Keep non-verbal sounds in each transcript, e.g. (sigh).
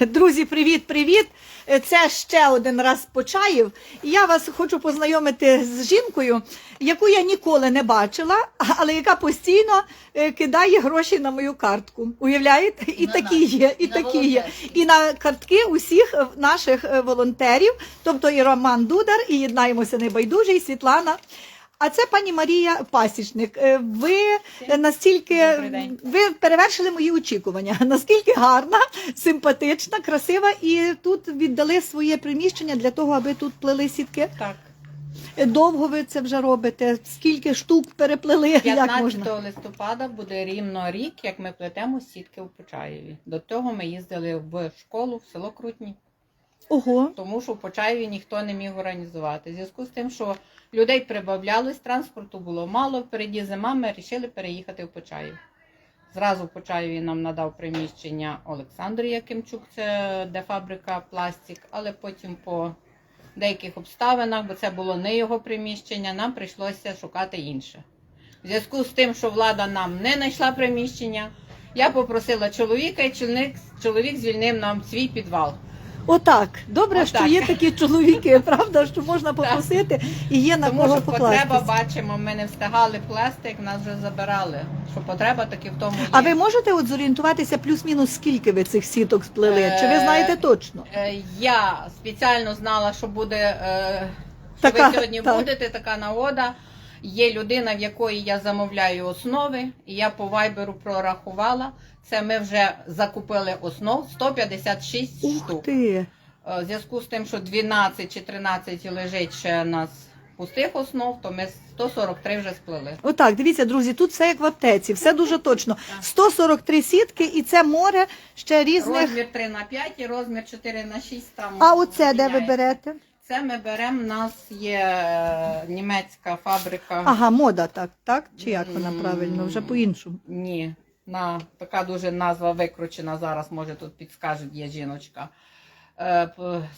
Друзі, привіт, привіт! Це ще один раз Почаїв. І я вас хочу познайомити з жінкою, яку я ніколи не бачила, але яка постійно е, кидає гроші на мою картку. Уявляєте? І На такі нас. є, і І на такі є. І на картки усіх е, наших е, волонтерів, тобто і Роман Дудар, і єднаємося небайдужі, і Світлана. А це пані Марія Пасічник. Е, Ви настільки ви перевершили мої очікування. (laughs) Наскільки гарна, симпатична, красива, і тут віддали своє приміщення для того, аби тут плели сітки. Так, Е, Довго ви це вже робите? Скільки штук переплели? (laughs) Як 15 можна? листопада буде рівно рік, як ми плетемо сітки в Почаєві. До того ми їздили в школу в село Крутні, Ого. тому що в Почаєві ніхто не міг організувати. В зв'язку з тим, що людей прибавлялось, транспорту було мало, впереді зима, ми вирішили переїхати в Почаїв. Зразу в Почаєві нам надав приміщення Олександр Якимчук, це де фабрика пластик, але потім по деяких обставинах, бо це було не його приміщення, нам прийшлося шукати інше. В зв'язку з тим, що влада нам не знайшла приміщення, я попросила чоловіка, і чоловік, чоловік звільнив нам свій підвал. Отак. Добре, що є такі чоловіки, (laughs) правда, що можна попросити і є на Тому кого що потреба, бачимо, ми не встигали пластик, нас вже забирали. Що потреба таки в тому є. А ви можете от зорієнтуватися плюс-мінус, скільки ви цих сіток сплели? Чи ви Е, знаєте точно? Е, Я спеціально знала, що буде е, що Така, ви сьогодні так. будете, така нагода. Є людина, в якої я замовляю основи, і я по вайберу прорахувала. Це ми вже закупили основ 156 Ух штук. ти! Е, В зв'язку з тим, що 12 чи 13 лежить ще у нас пустих основ, то ми 143 вже сплели. Отак, дивіться, друзі, тут все як в аптеці, все дуже точно. 143 сітки, і це море ще різних. Розмір 3 на 5 і розмір 4 на 6 там. А оце де ви міняється. берете? Це ми беремо. У нас є е, німецька фабрика. Ага, мода, так, так? Чи як вона правильно? Вже по-іншому. Ні, на така дуже назва викручена. Зараз може тут підскажуть, є жіночка. Е,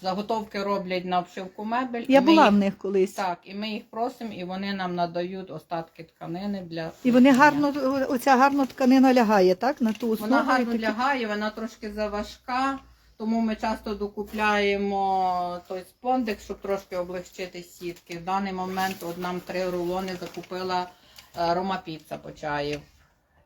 Заготовки роблять на обшивку мебель. Я і ми була їх- в них колись. Так, і ми їх просимо, і вони нам надають остатки тканини для І вони гарно, оця гарно тканина лягає, так? На ту основу. Вона і гарно такі- лягає, вона трошки заважка, тому ми часто докупляємо той спондик, щоб трошки облегчити сітки. В даний момент от нам три рулони закупила е, Рома Піца Почаїв.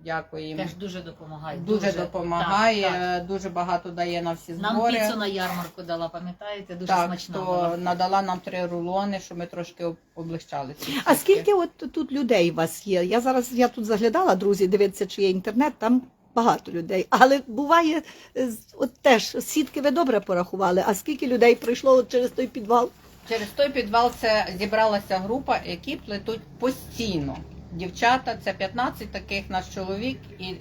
Дякую їм. Теж дуже допомагає. Дуже, допомагає, Так, так. дуже багато дає на всі Нам збори. піцу на ярмарку дала, пам'ятаєте? Дуже так, смачна то була. надала нам три рулони, щоб ми трошки облегчали ці А скільки от тут людей у вас є? Я зараз я тут заглядала, друзі, дивіться, чи є інтернет, там багато людей. Але буває, е, от теж сітки ви добре порахували. А скільки людей прийшло от через той підвал? Через той підвал це зібралася група, які плетуть постійно. Дівчата, це 15 таких наш чоловік і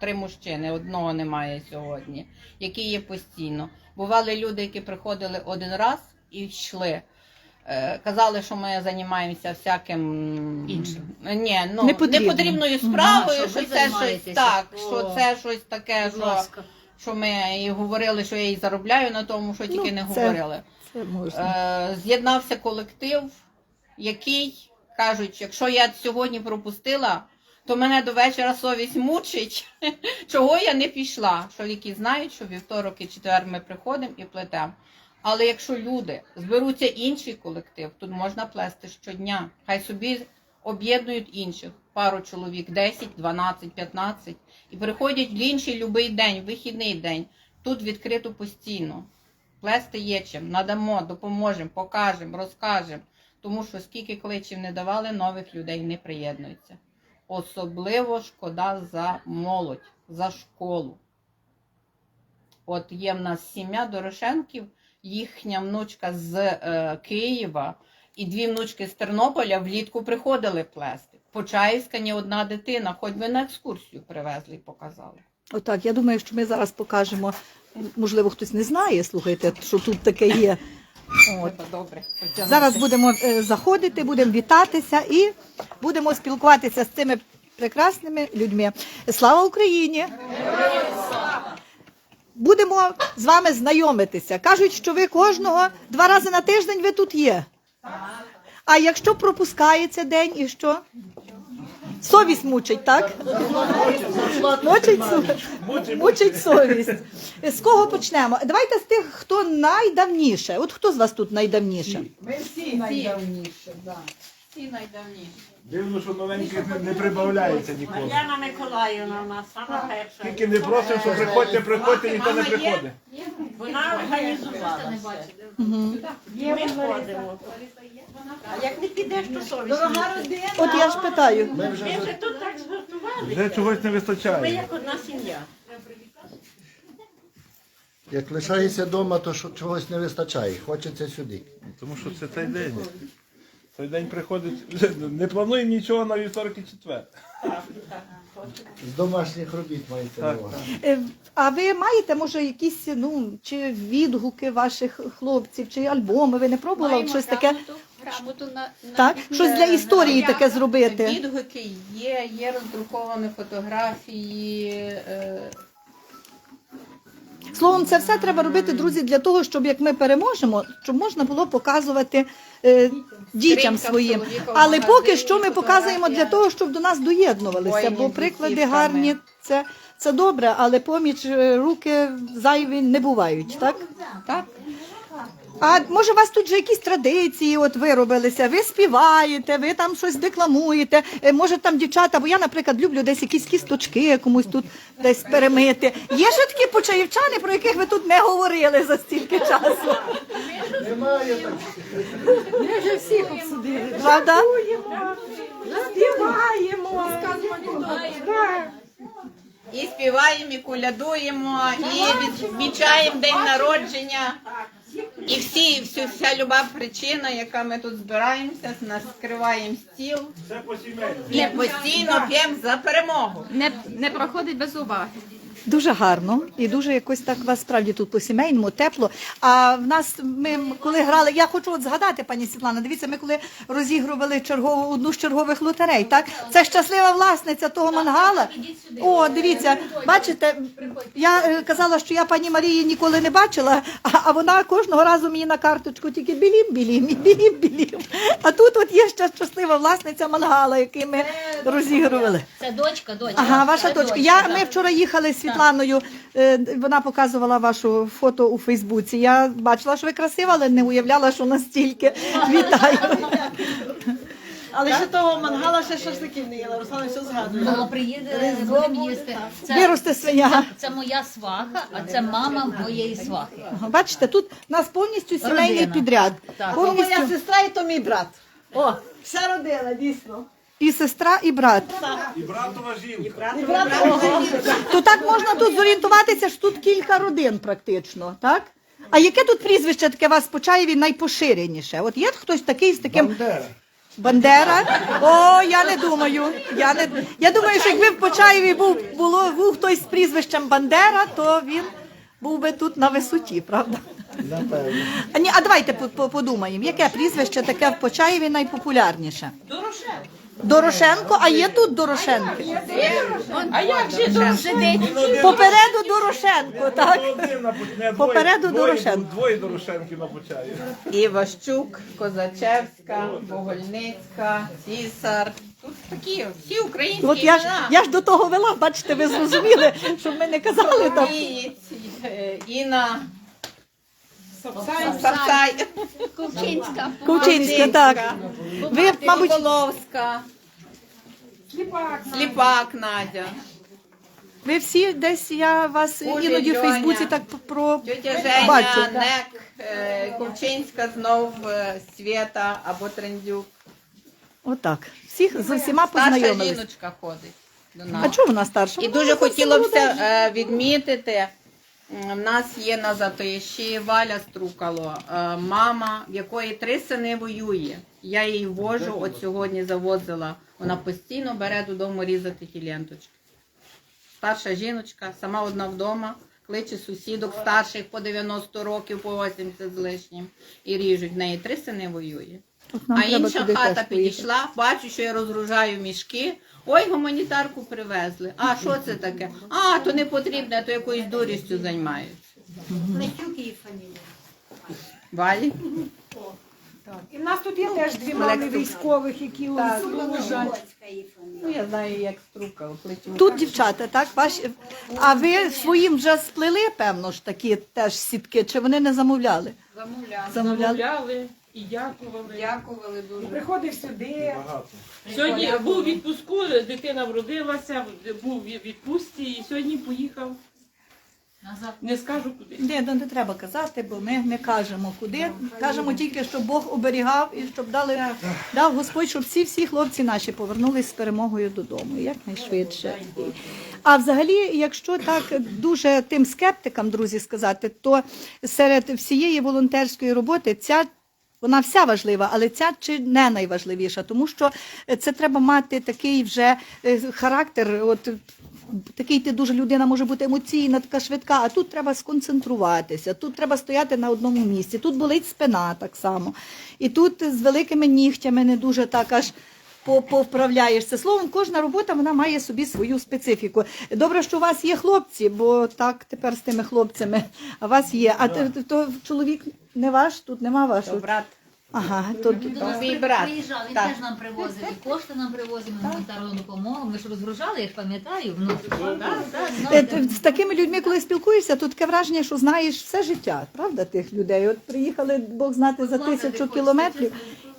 три мужчини. Одного немає сьогодні, які є постійно. Бували люди, які приходили один раз і йшли. Е, Казали, що ми займаємося всяким Іншим. Ні, ну Непотрібним. непотрібною справою, А, що що ви це щось займаєтеся? так, О, що це щось таке, Будь що, ласка. що ми і говорили, що я і заробляю на тому, що тільки Ну, не це- говорили. Це можна. Е, з'єднався колектив, який кажуть, якщо я сьогодні пропустила, то мене до вечора совість мучить, (laughs) чого я не пішла. Що які знають, що вівторок і четвер ми приходимо і плетемо. Але якщо люди зберуться інший колектив, тут можна плести щодня. Хай собі об'єднують інших, пару чоловік, 10, 12, 15, і приходять в інший любий день, вихідний день. Тут відкрито постійно. Плести є чим, надамо, допоможемо, покажемо, розкажемо. Тому що скільки кличів не давали, нових людей не приєднуються. Особливо шкода за молодь, за школу. От є в нас сім'я Дорошенків, їхня внучка з е, Києва і дві внучки з Тернополя влітку приходили плести. Почаївська ні одна дитина, хоч би на екскурсію привезли і показали. Отак, я думаю, що ми зараз покажемо. Можливо, хтось не знає, слухайте, що тут таке є. От. Добре. Зараз будемо е, заходити, будемо вітатися і будемо спілкуватися з цими прекрасними людьми. Слава Україні! Будемо з вами знайомитися. Кажуть, що ви кожного два рази на тиждень ви тут є. А якщо пропускається день і що? Совість мучить, так? Мучить, мучить совість. З кого почнемо? Давайте з тих, хто найдавніше. От хто з вас тут найдавніше? Ми всі найдавніше, да. Найдавніші. Дивно, що новеньких не, не прибавляється ніколи. Яна Миколаївна у нас сама перша. Тільки не просимо, що приходьте, приходьте, ніхто не приходить. Вона організувала. Ми ходимо. А як не підеш, то совість. Дорога родина. От я ж питаю. Ми вже тут так. Вже чогось не Ми вистачає. як одна сім'я. Як лишаєшся вдома, то що- чогось не вистачає. Хочеться сюди. Тому що це той день. Той день приходить. (laughs) Не плануємо нічого на вівторок і четвер. З домашніх робіт маєте на увазі. Е, А ви маєте, може, якісь ну, чи відгуки ваших хлопців, чи альбоми? Ви не пробували щось таке? Грамоту на, на Так? Щось для історії таке зробити. Відгуки є, є роздруковані фотографії. е, Словом, це все треба робити, друзі, для того, щоб як ми переможемо, щоб можна було показувати е, дітям своїм. Але поки що ми показуємо для того, щоб до нас доєднувалися. Бо приклади гарні це, це добре, але поміч е, руки зайві не бувають, так? Так. А може, у вас тут вже якісь традиції от виробилися? Ви співаєте, ви там щось декламуєте. Е, Може там дівчата, бо я, наприклад, люблю десь якісь кісточки комусь тут десь перемити. Є ж такі почаївчани, про яких ви тут не говорили за стільки часу. Немає так. Ми вже всіх обсудили. Правда? Співаємо. Так. І співаємо, і колядуємо, і відмічаємо день народження. І всі, всю, вся люба причина, яка ми тут збираємося, нас скриваємо стіл Це і постійно п'ємо за перемогу. не, не проходить без уваги. Дуже гарно і дуже якось так вас справді тут по сімейному тепло. А в нас ми коли грали, я хочу от згадати, пані Світлана. Дивіться, ми коли розігрували чергову одну з чергових лотерей. Так це щаслива власниця того мангала. О, дивіться, бачите, я е, казала, що я пані Марії ніколи не бачила, а, а вона кожного разу мені на карточку тільки білім, білім, білім, білім. А тут от є ще щаслива власниця мангала, який ми розігрували. Це дочка, дочка. Ага, ваша Це дочка. Я, ми вчора їхали з Світланою, е, вона показувала вашу фото у Фейсбуці. Я бачила, що ви красива, але не уявляла, що настільки. Вітаю. (laughs) Але ще того мангала ще шашликів не їла. Руслана все згадує. Мама приїде, будемо їсти. Це, Виросте свиня. це моя сваха, а це мама моєї свахи. Ага, Бачите, тут у нас повністю сімейний Родина. підряд. Так. То моя сестра і то мій брат. О, вся родина, дійсно. І сестра, і брат. І братова жінка. І брат Ого. То так можна тут зорієнтуватися, що тут кілька родин практично, так? А яке тут прізвище таке у вас по Чаєві найпоширеніше? От є хтось такий з таким Бандера. Бандера? О, я не думаю. Я не я думаю, що якби в Почаєві був було був хтось з прізвищем Бандера, то він був би тут на висоті, правда? Напевно. А ні, а давайте по- по- подумаємо, яке прізвище таке в Почаєві найпопулярніше? Дорошенко. Дорошенко, а є тут Дорошенки? А як же Сидить. Попереду Дорошенко, так? Попереду двоє, Дорошенко. двоє, Дорошенків на почаї. Іващук, Козачевська, Богольницька, Цісар. Тут такі всі українські От я ж імена. я ж до того вела, бачите, ви зрозуміли, щоб ми не казали там. Соломієць, е, Інна Сапсай, Ковчинська. Ковчинська, так. Ви, мабуть, Соколовська, Сліпак Надя, ви всі десь я вас Оля, іноді в Фейсбуці так про тетя Женя, Бачу. Нек, е, Ковчинська знов, е, Свєта або Трендюк. отак. Всіх з усіма Старша познайомились. жіночка ходить до нас. А чого вона старша? І Вона дуже зовсім хотілося молода. б е, відмітити. В нас є на затиші Валя Струкало, е, мама, в якої три сини воює. Я її вожу, от сьогодні завозила. Вона постійно бере додому різати ті ленточки. Старша жіночка, сама одна вдома, кличе сусідок старших по 90 років, по 80 з лишнім, і ріжуть. В неї три сини воює. От нам А треба інша туди хата теж поїхати. підійшла, бачу, що я розгружаю мішки. Ой, гуманітарку привезли. А що це таке? А, то не потрібно, то якоюсь дурістю займаються. Валі? І в нас тут є теж дві мами військових, які служать. Ну, я знаю, як струка оплетю. Тут дівчата, так? Ваші... А ви своїм вже сплели, певно ж такі теж сітки, чи вони не замовляли? Замовляли. Замовляли. Замовляли і дякували. Дякували дуже. приходив сюди. Багато. Сьогодні був у відпуску, дитина вродилася, був у відпустці і сьогодні поїхав. Назад. Не скажу куди. Ні, ну не треба казати, бо ми не кажемо куди. Кажемо тільки, щоб Бог оберігав і щоб дали дав Господь, щоб всі всі хлопці наші повернулись з перемогою додому якнайшвидше. А взагалі, якщо так дуже тим скептикам, друзі, сказати, то серед всієї волонтерської роботи ця. Вона вся важлива, але ця чи не найважливіша, тому що це треба мати такий вже е, характер. От такий ти дуже людина може бути емоційна, така швидка, а тут треба сконцентруватися, тут треба стояти на одному місці, тут болить спина так само. І тут з великими нігтями не дуже так аж. по- Повправляєшся. Словом, кожна робота вона має собі свою специфіку. Добре, що у вас є хлопці, бо так тепер з тими хлопцями. А у вас є. А то, то чоловік не ваш, тут нема вашого. Брат. Ага, то, До нас Мій при- брат. приїжджав, він Так. теж нам привозив, і кошти нам привозив, і гуманітарну допомогу. Ми ж розгружали, я ж пам'ятаю. Ну, так, так, Е, знаєте. т- З такими людьми, коли спілкуєшся, то таке враження, що знаєш все життя, правда, тих людей. От приїхали Бог знати за тисячу кілометрів,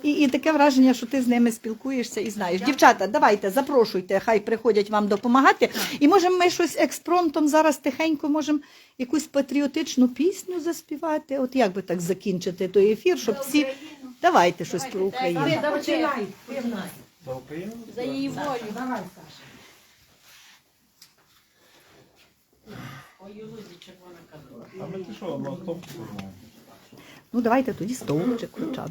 і, і таке враження, що ти з ними спілкуєшся і знаєш. Дівчата, давайте, запрошуйте, хай приходять вам допомагати. І може ми щось експромтом зараз тихенько можемо якусь патріотичну пісню заспівати. От як би так закінчити той ефір, щоб всі. Давайте щось про Україну. Починай. За Україну? За її волю. Давай, Саша. А ми ти що, на стоп? Ну давайте тоді стовпчик хоча б.